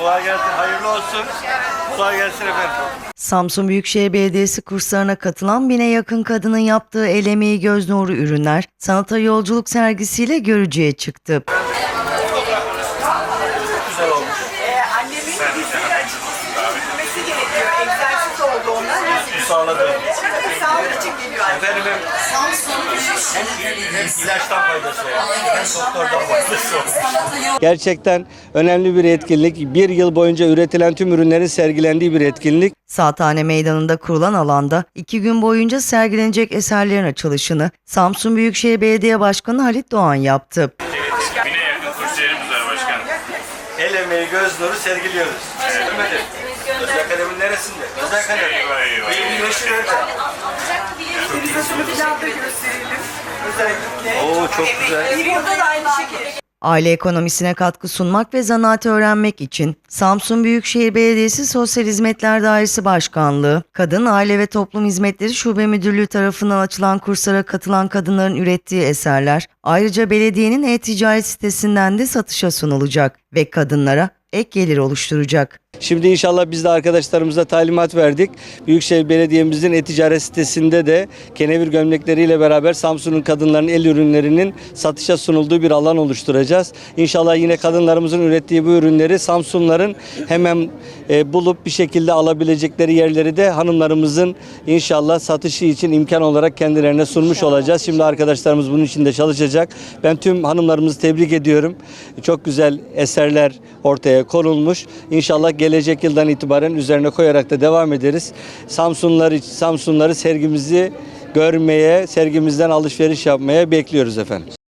Kolay gelsin, hayırlı olsun. Kolay gelsin efendim. Samsun Büyükşehir Belediyesi kurslarına katılan bine yakın kadının yaptığı el emeği göz nuru ürünler sanata yolculuk sergisiyle görücüye çıktı. Güzel olmuş. Ee, annemin dizleri açıkçası gitmesi gerekiyor. Egzersiz oldu onlar. Bu sağladı. Sağlık için geliyor anne. Efendim hem, hem, hem ilaçtan faydası var, hem doktordan faydası var. Gerçekten önemli bir etkinlik. Bir yıl boyunca üretilen tüm ürünlerin sergilendiği bir etkinlik. Saathane Meydanı'nda kurulan alanda iki gün boyunca sergilenecek eserlerin açılışını Samsun Büyükşehir Belediye Başkanı Halit Doğan yaptı. Bine yakın kursiyerimiz var başkanım. El emeği, göz nuru sergiliyoruz. Evet. Ömer Özel kalemin neresinde? Özel kalem. Eyvah, eyvah, Bir eyvah. meşhur nerede? Utilizasını falan da gösterelim. Özellikle. Oo çok güzel. Bir yılda da aynı şekilde. Aile ekonomisine katkı sunmak ve zanaati öğrenmek için Samsun Büyükşehir Belediyesi Sosyal Hizmetler Dairesi Başkanlığı, Kadın, Aile ve Toplum Hizmetleri Şube Müdürlüğü tarafından açılan kurslara katılan kadınların ürettiği eserler ayrıca belediyenin e-ticaret sitesinden de satışa sunulacak ve kadınlara ek gelir oluşturacak. Şimdi inşallah biz de arkadaşlarımıza talimat verdik. Büyükşehir Belediye'mizin e-ticaret sitesinde de kenevir gömlekleriyle beraber Samsun'un kadınların el ürünlerinin satışa sunulduğu bir alan oluşturacağız. İnşallah yine kadınlarımızın ürettiği bu ürünleri Samsunların hemen e, bulup bir şekilde alabilecekleri yerleri de hanımlarımızın inşallah satışı için imkan olarak kendilerine sunmuş olacağız. Şimdi arkadaşlarımız bunun için de çalışacak. Ben tüm hanımlarımızı tebrik ediyorum. Çok güzel eserler ortaya konulmuş. İnşallah gelecek yıldan itibaren üzerine koyarak da devam ederiz. Samsunlar Samsunları sergimizi görmeye, sergimizden alışveriş yapmaya bekliyoruz efendim.